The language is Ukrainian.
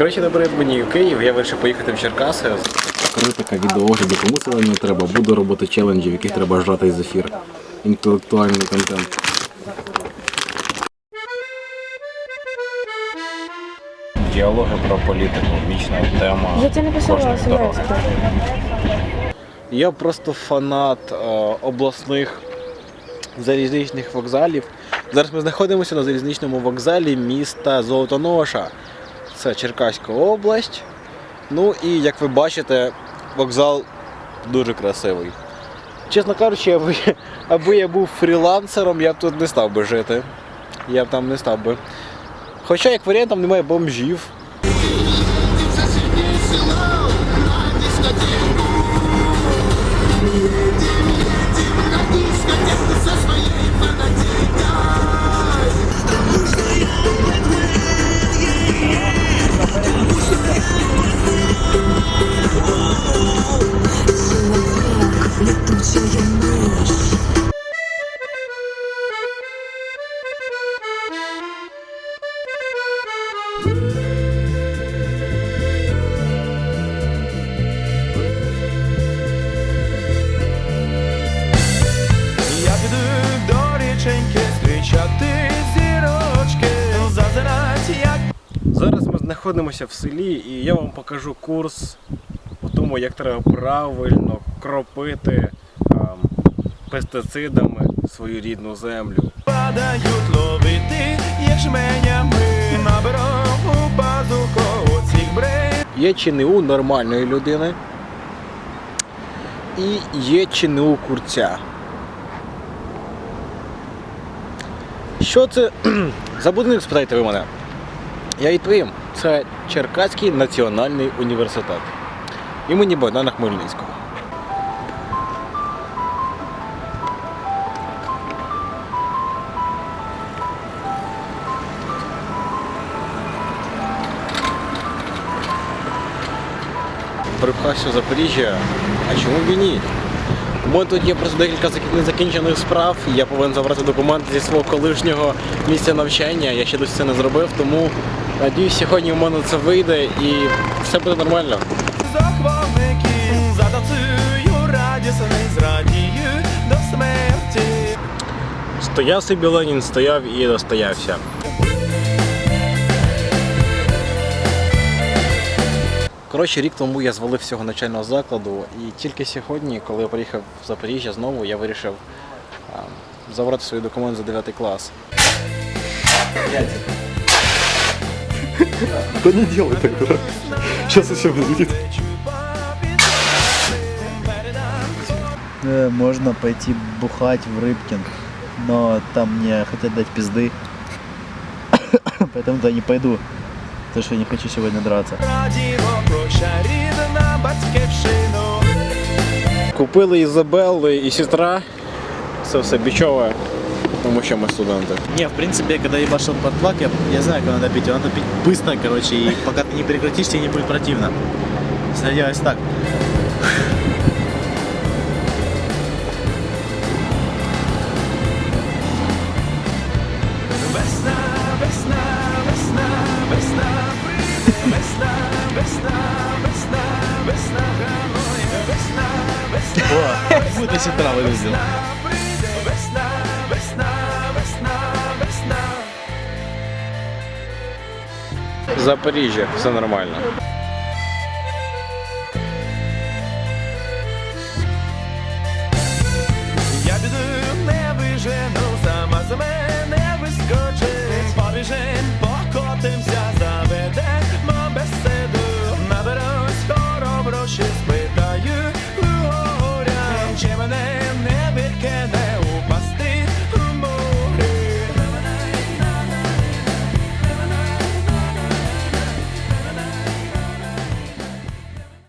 Коротше, добре мені в Київ, я вирішив поїхати в Черкаси. Критика, відеоогляді, кому це не треба. Буду робити челенджі, в яких треба жати із ефір. Інтелектуальний контент. Діалоги про політику, вічна тема. Я тебе кожної смс. дороги. Я просто фанат е, обласних залізничних вокзалів. Зараз ми знаходимося на залізничному вокзалі міста Золотоноша. Це Черкаська область. Ну і як ви бачите, вокзал дуже красивий. Чесно кажучи, аби, аби я був фрілансером, я б тут не став би жити. Я б там не став би. Хоча, як варіант, там немає бомжів. Я зустрічати зірочки, зазирать, як Зараз ми знаходимося в селі і я вам покажу курс по тому, як треба правильно кропити ем, пестицидами свою рідну землю. падають ловити ячменями на берегу пазуху цих брев. Є ЧНУ нормальної людини і є ЧНУ курця. Що це за будинок, спитаєте ви мене? Я відповім, це Черкаський національний університет імені Богдана Хмельницького. Припхався в Запоріжжя, а чому б і ні? Мене тут є просто декілька незакінчених справ. Я повинен забрати документи зі свого колишнього місця навчання. Я ще досі це не зробив, тому надіюсь, сьогодні у мене це вийде і все буде нормально. До смерті. Стояв собі Ленін, стояв і достоявся. Коротше, рік тому я звалив з цього навчального закладу, і тільки сьогодні, коли я приїхав в Запоріжжя знову, я вирішив а, забрати свої документи за 9 клас. Да не делай так, дурак. Сейчас еще будет. Э, Можно пойти бухать в Рыбкин, но там мне хотят дать пизды. Поэтому туда не пойду. Потому что я не хочу сегодня драться. Купили Ізабелли і сестра. Це все бічове, тому що ми студенти. Не, в принципе, когда ебашил подплак, я, я знаю, как надо пить. Его надо пить быстро, короче, и пока ты не прекратишь, тебе не будет противно. Садилась так. Будто сестра выглядел. весна, весна, весна, весна. Запоріжжя, все нормально.